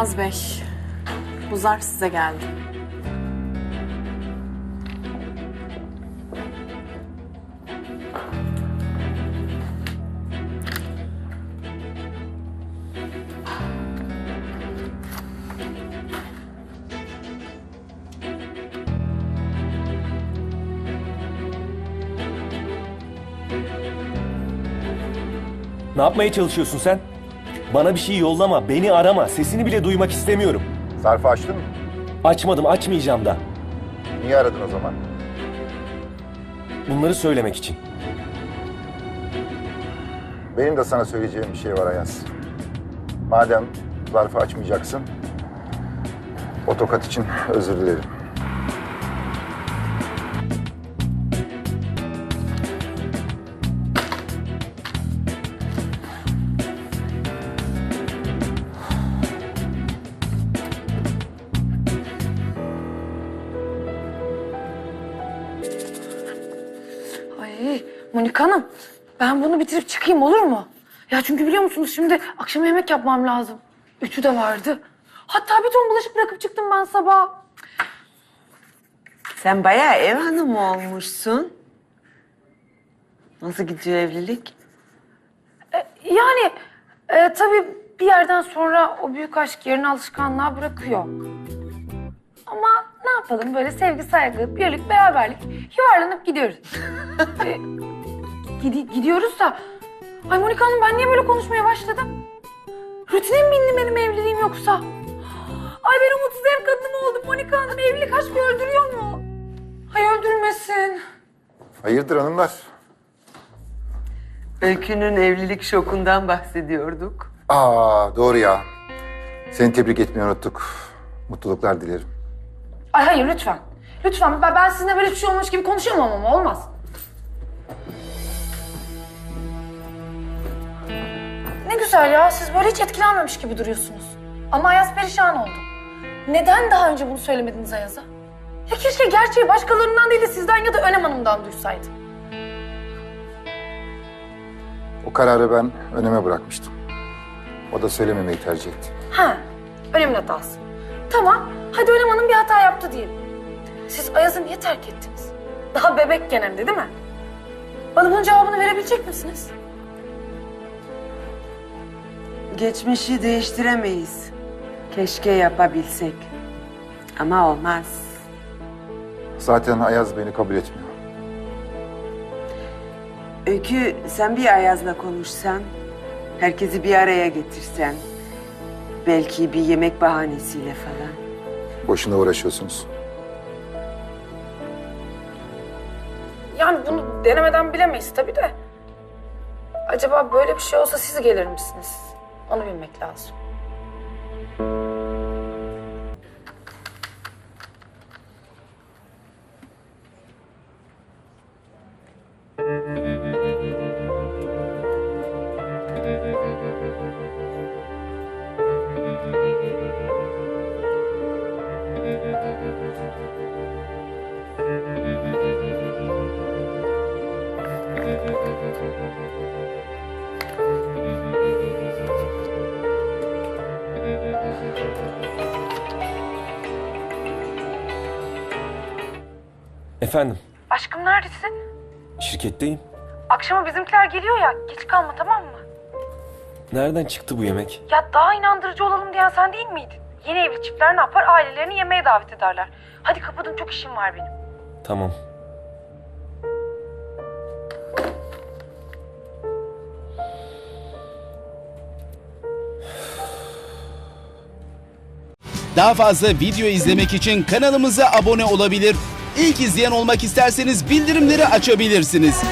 Ayaz Bey, bu zarf size geldi. Ne yapmaya çalışıyorsun sen? Bana bir şey yollama, beni arama. Sesini bile duymak istemiyorum. Zarfı açtın mı? Açmadım, açmayacağım da. Niye aradın o zaman? Bunları söylemek için. Benim de sana söyleyeceğim bir şey var Ayaz. Madem zarfı açmayacaksın, o tokat için özür dilerim. Ay Monika Hanım ben bunu bitirip çıkayım olur mu? Ya çünkü biliyor musunuz şimdi akşam yemek yapmam lazım. Ütü de vardı. Hatta bir ton bulaşık bırakıp çıktım ben sabah. Sen bayağı ev hanımı olmuşsun. Nasıl gidiyor evlilik? Yani e, tabii bir yerden sonra o büyük aşk yerini alışkanlığa bırakıyor. Yapalım böyle sevgi, saygı, birlik, beraberlik yuvarlanıp gidiyoruz. E, gidi- gidiyoruz da... Ay Monika Hanım ben niye böyle konuşmaya başladım? Rutine mi bindi benim evliliğim yoksa? Ay ben umutsuz ev kadını oldum Monika Hanım. Evlilik aşkı öldürüyor mu? Ay öldürmesin. Hayırdır hanımlar? Öykü'nün evlilik şokundan bahsediyorduk. Aa doğru ya. Seni tebrik etmeyi unuttuk. Mutluluklar dilerim. Ay hayır lütfen. Lütfen ben, ben sizinle böyle bir şey olmuş gibi konuşamam ama olmaz. Ne güzel ya siz böyle hiç etkilenmemiş gibi duruyorsunuz. Ama Ayaz perişan oldu. Neden daha önce bunu söylemediniz Ayaz'a? Ya keşke gerçeği başkalarından değil de sizden ya da Önem Hanım'dan duysaydı. O kararı ben öneme bırakmıştım. O da söylememeyi tercih etti. Ha, Önem'in hatası. Tamam, hadi Önem Hanım diyelim. Siz Ayaz'ı niye terk ettiniz? Daha bebekken hem de değil mi? Bana bunun cevabını verebilecek misiniz? Geçmişi değiştiremeyiz. Keşke yapabilsek. Ama olmaz. Zaten Ayaz beni kabul etmiyor. Öykü sen bir Ayaz'la konuşsan, herkesi bir araya getirsen, belki bir yemek bahanesiyle falan. Boşuna uğraşıyorsunuz. Yani bunu denemeden bilemeyiz tabii de. Acaba böyle bir şey olsa siz gelir misiniz? Onu bilmek lazım. Efendim, Aşkım neredesin? şirketteyim. Akşama bizimkiler geliyor ya. Geç kalma tamam mı? Nereden çıktı bu yemek? Ya daha inandırıcı olalım diyen sen değil miydin? Yeni evli çiftler ne yapar? Ailelerini yemeğe davet ederler. Hadi kapadım çok işim var benim. Tamam. Daha fazla video izlemek için kanalımıza abone olabilir. İlk izleyen olmak isterseniz bildirimleri açabilirsiniz.